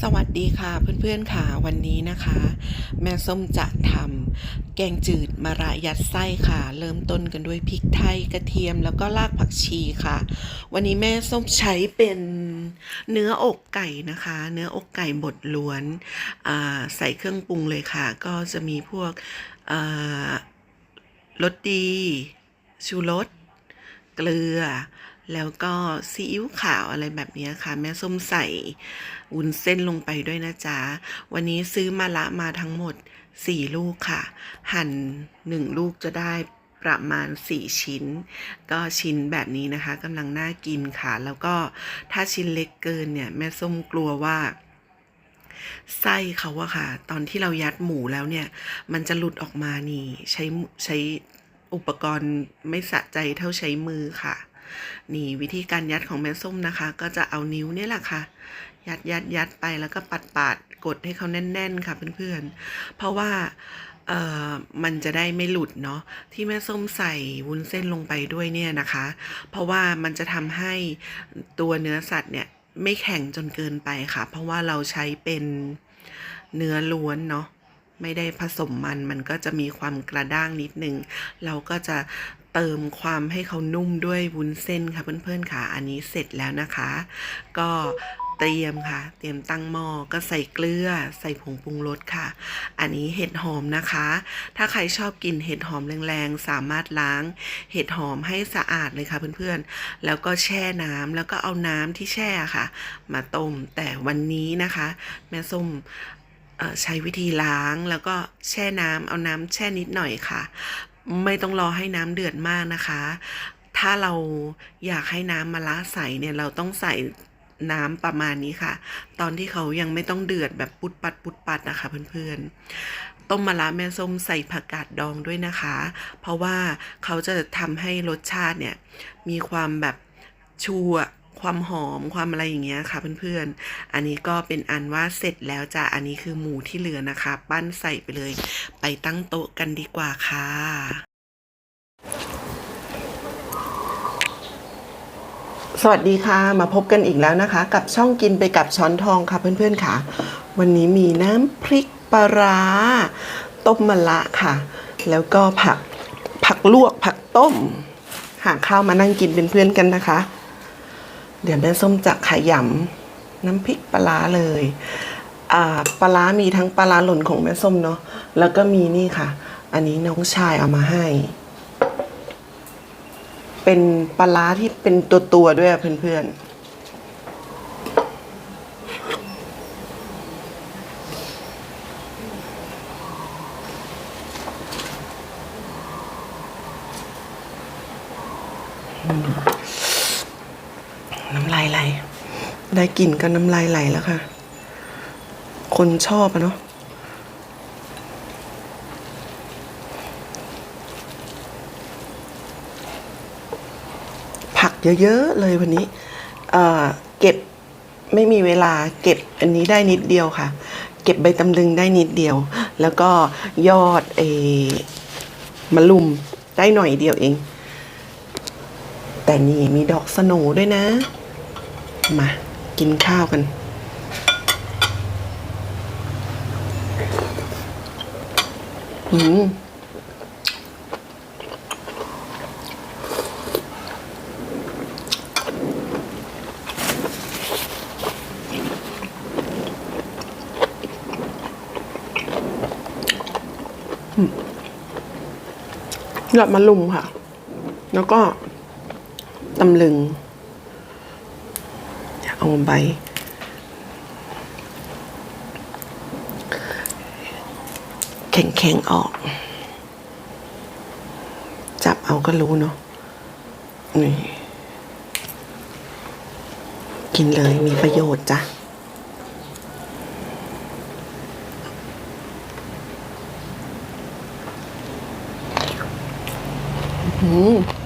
สวัสดีค่ะเพื่อนๆค่ะวันนี้นะคะ แม่ส้มจะทำแกงจืดมะระยัดไส้ค่ะ เริ่มต้นกันด้วยพริกไทยกระเทียมแล้วก็รากผักชีค่ะ วันนี้แม่ส้มใช้เป็นเนื้ออกไก่นะคะ เนื้ออกไก่บดล้วนใส่เครื่องปรุงเลยค่ะ ก็จะมีพวกรสดี ชูรสเกลือ แล้วก็ซีอิ๊วขาวอะไรแบบนี้ค่ะ แม่ส้มใส่วุ้นเส้นลงไปด้วยนะจ๊ะ วันนี้ซื้อมาละมาทั้งหมด 4 ลูกค่ะ หั่น 1 ลูกจะได้ประมาณ 4 ชิ้น ก็ชิ้นแบบนี้นะคะกำลังน่ากินค่ะ แล้วก็ถ้าชิ้นเล็กเกินเนี่ย แม่ส้มกลัวว่าไส้เขาอะค่ะ ตอนที่เรายัดหมูแล้วเนี่ย มันจะหลุดออกมานี่ ใช้ใช้อุปกรณ์ไม่สะใจเท่าใช้มือค่ะ นี่วิธีการยัดของแม่ส้มนะคะ ก็จะเอานิ้วเนี่ยแหละค่ะ ยัดยัดยัดไปแล้วก็ปัดปาดกดให้เขาแน่น ๆ ค่ะเพื่อนๆ เพราะว่าเอ่อมันจะได้ไม่หลุดเนาะที่แม่ส้มใส่วุ้นเส้นลงไปด้วยเนี่ยนะคะ เพราะว่ามันจะทำให้ตัวเนื้อสัตว์เนี่ยไม่แข็งจนเกินไปค่ะ เพราะว่าเราใช้เป็นเนื้อล้วนเนาะไม่ได้ผสมมันมันก็จะมีความกระด้างนิดนึง เราก็จะ เติมความให้เขานุ่มด้วยวุ้นเส้นค่ะเพื่อนๆค่ะ อันนี้เสร็จแล้วนะคะ ก็เตรียมค่ะ เตรียมตั้งหม้อก็ใส่เกลือ ใส่ผงปรุงรสค่ะ อันนี้เห็ดหอมนะคะ ถ้าใครชอบกินเห็ดหอมแรงๆ สามารถล้างเห็ดหอมให้สะอาดเลยค่ะเพื่อนๆ แล้วก็แช่น้ำแล้วก็เอาน้ำที่แช่ค่ะ มาต้ม แต่วันนี้นะคะ แม่ส้มใช้วิธีล้างแล้วก็แช่น้ำเอาน้ำแช่นิดหน่อยค่ะ ไม่ต้องรอให้น้ำเดือดมากนะคะ ถ้าเราอยากให้น้ำมะระใสเนี่ยเราต้องใส่น้ำประมาณนี้ค่ะ ตอนที่เขายังไม่ต้องเดือดแบบปุดปัดปุดปัดนะคะเพื่อนๆ ต้มมะระแม่ส้มใส่ผักกาดดองด้วยนะคะ เพราะว่าเขาจะทำให้รสชาติเนี่ย มีความแบบชูอะ ความหอมความอะไรอย่างเงี้ยค่ะเพื่อนๆ อันนี้ก็เป็นอันว่าเสร็จแล้วจ้ะอันนี้คือหมูที่เหลือนะคะ ปั้นใส่ไปเลย ไปตั้งโต๊ะกันดีกว่าค่ะสวัสดีค่ะ มาพบกันอีกแล้วนะคะ กับช่องกินไปกับช้อนทองค่ะเพื่อนๆค่ะ วันนี้มีน้ำพริกปลาร้าต้มมะละค่ะ แล้วก็ผักผักลวกผักต้ม หาข้าวมานั่งกินเป็นเพื่อนกันนะคะ เดี๋ยวแม่ส้มจะขยำน้ำพริกปลาเลยปลาร้ามีทั้งปลาหล่นของแม่ส้มเนาะแล้วก็มีนี่ค่ะ อันนี้น้องชายเอามาให้ เป็นปลาที่เป็นตัวตัวๆด้วยเพื่อนๆอืมายไหล ได้กลิ่นก็น้ำลายไหลแล้วค่ะ คนชอบอะเนาะผักเยอะๆเลยวันนี้เอ่อเก็บไม่มีเวลาเก็บอันนี้ได้นิดเดียวค่ะ เก็บใบตำลึงได้นิดเดียว แล้วก็ยอดเอมะลุมได้หน่อยเดียวเอง แต่นี่มีดอกสโหนด้วยนะ มากินข้าวกัน อืมยอดมะลุมค่ะ แล้วก็ตำลึง เอาใบ แข็งๆออก จับเอาก็รู้เนาะนี่กินเลยมีประโยชน์จ้ะอืม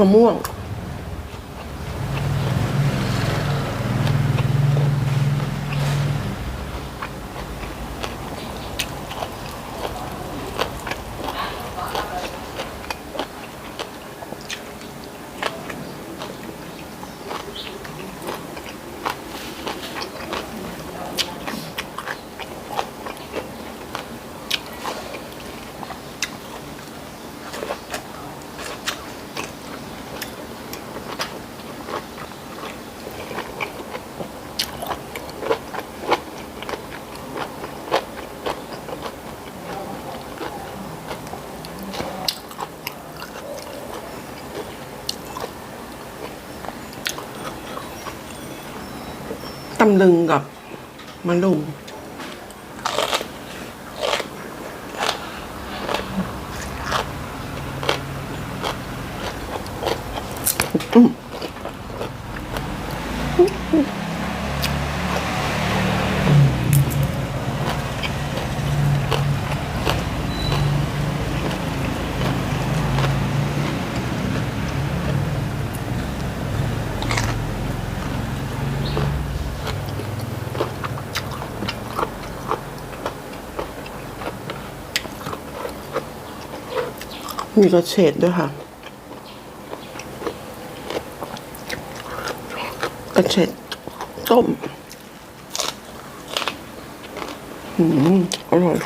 มะม่วง ลึงกับมะลุมอืม กระเฉดด้วยค่ะกระเฉดต้ม อืม อร่อย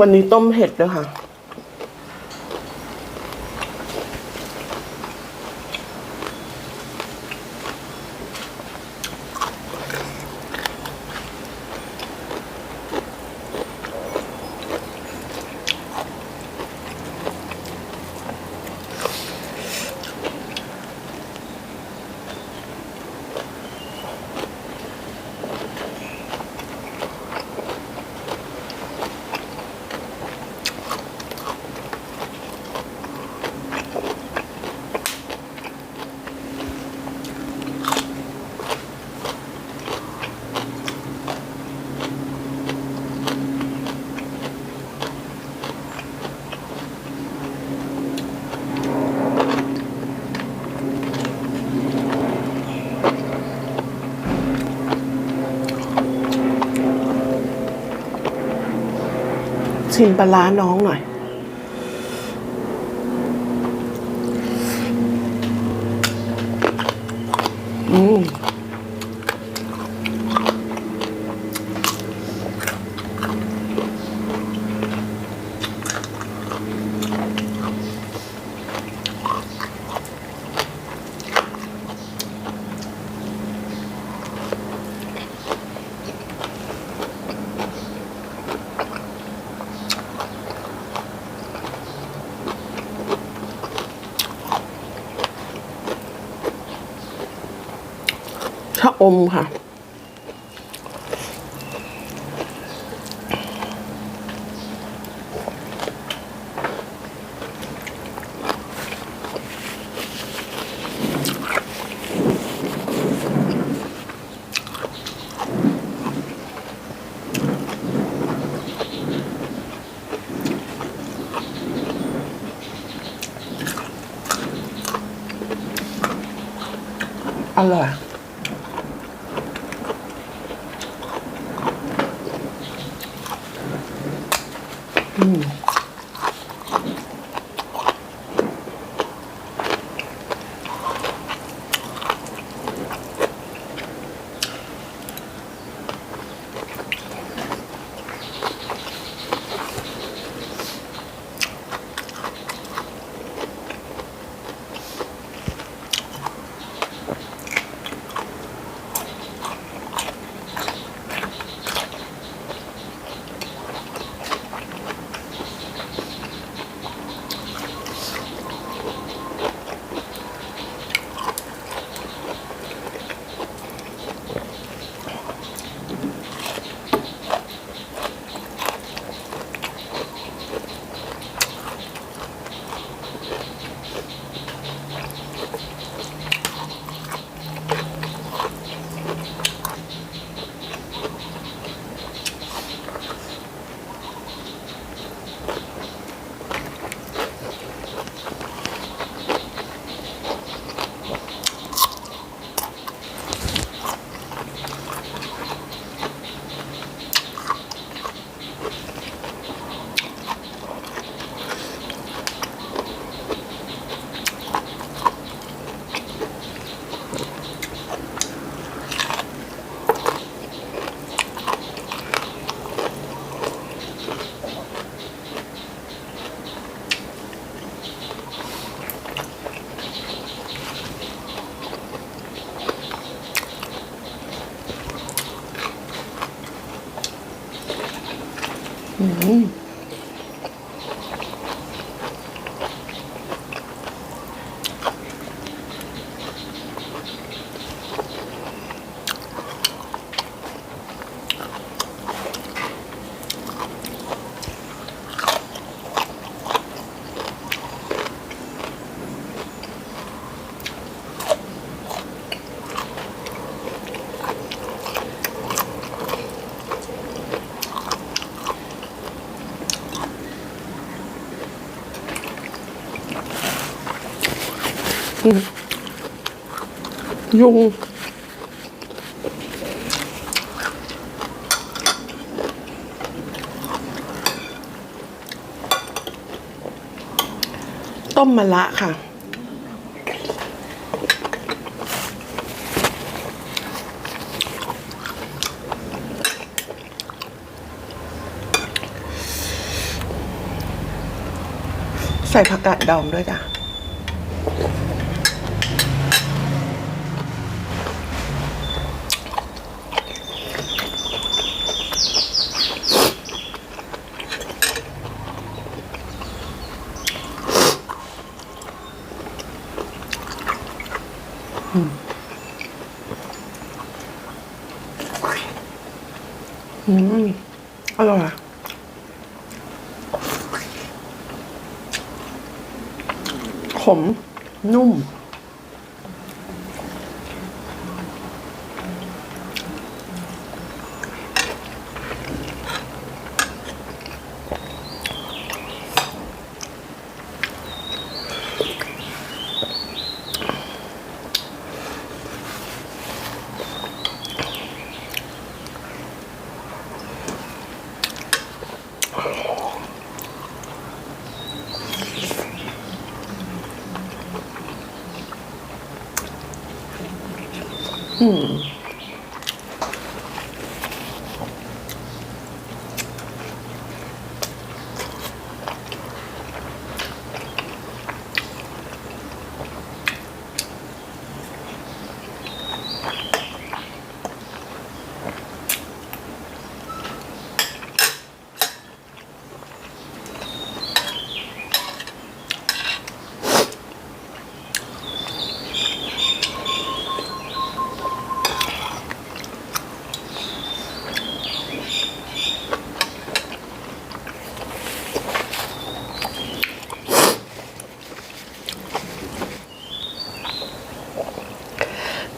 วันนี้ต้มเห็ดด้วยค่ะ ชิมปลาร้าน้องหน่อย อืม อมค่ะ อร่อย อ ยุงต้มมะละค่ะ ใส่ผักกาดดองด้วยจ้ะ อืมอร่อยอะขมนุ่ม อื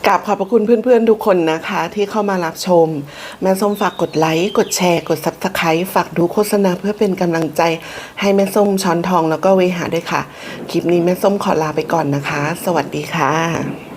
กับขอบพระคุณเพื่อนๆทุกคนนะคะ ที่เข้ามารับชม แม่ส้มฝากกดไลค์ กดแชร์ กด s u b สไครต์ฝากดูโฆษณาเพื่อเป็นกำลังใจ ให้แม่ส้มช้อนทองแล้วก็เวหาด้วยค่ะ คลิปนี้แม่ส้มขอลาไปก่อนนะคะ สวัสดีค่ะ